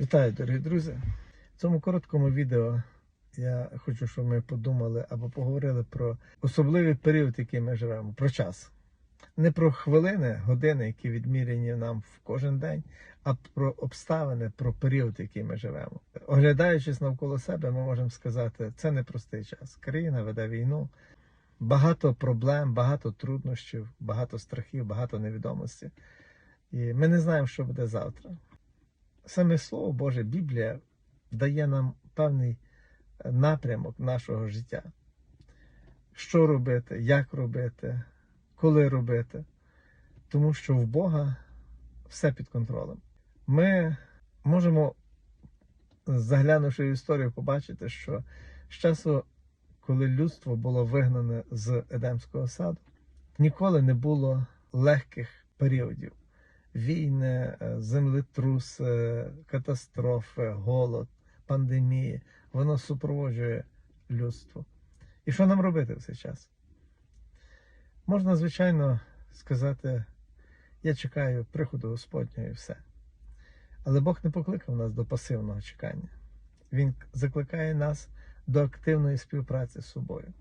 Вітаю, дорогі друзі! В цьому короткому відео я хочу, щоб ми подумали або поговорили про особливий період, який ми живемо, про час. Не про хвилини, години, які відміряні нам в кожен день, а про обставини, про період, який ми живемо. Оглядаючись навколо себе, ми можемо сказати, це непростий час. Країна веде війну, багато проблем, багато труднощів, багато страхів, багато невідомості. І ми не знаємо, що буде завтра. Саме Слово Боже, Біблія дає нам певний напрямок нашого життя. Що робити, як робити, коли робити. Тому що в Бога все під контролем. Ми можемо, заглянувши в історію, побачити, що з часу, коли людство було вигнане з Едемського саду, ніколи не було легких періодів війни, е, землетруси, катастрофи, голод, пандемії. Воно супроводжує людство. І що нам робити в цей час? Можна, звичайно, сказати, я чекаю приходу Господнього і все. Але Бог не покликав нас до пасивного чекання. Він закликає нас до активної співпраці з собою.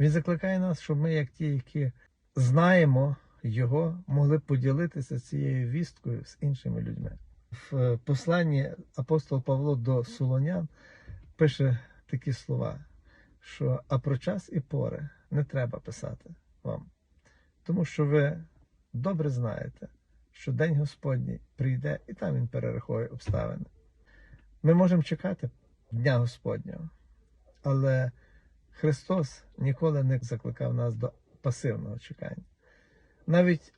Він закликає нас, щоб ми, як ті, які знаємо його могли поділитися цією вісткою з іншими людьми. В посланні апостол Павло до Солонян пише такі слова, що а про час і пори не треба писати вам, тому що ви добре знаєте, що День Господній прийде і там він перерахує обставини. Ми можемо чекати Дня Господнього, але Христос ніколи не закликав нас до пасивного чекання. Навіть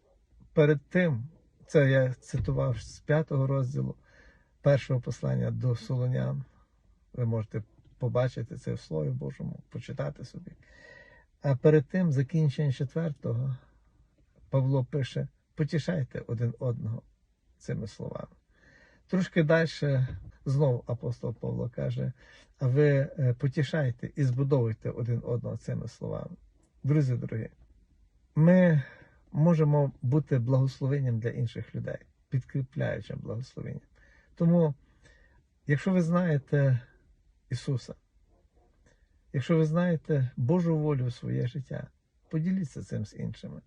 перед тим, це я цитував з п'ятого розділу першого послання до Солонян. Ви можете побачити це в Слові Божому, почитати собі. А перед тим, закінчення четвертого, Павло пише: потішайте один одного цими словами. Трошки далі знову апостол Павло каже: а ви е, потішайте і збудовуйте один одного цими словами. Друзі дорогі, ми можемо бути благословенням для інших людей, підкріпляючим благословенням. Тому, якщо ви знаєте Ісуса, якщо ви знаєте Божу волю в своє життя, поділіться цим з іншими.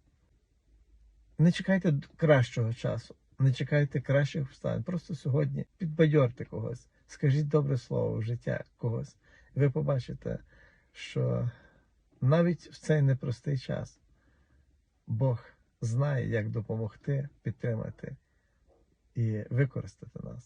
Не чекайте кращого часу, не чекайте кращих обставин. Просто сьогодні підбадьорте когось, скажіть добре слово в життя когось. І ви побачите, що навіть в цей непростий час Бог знає, як допомогти, підтримати і використати нас.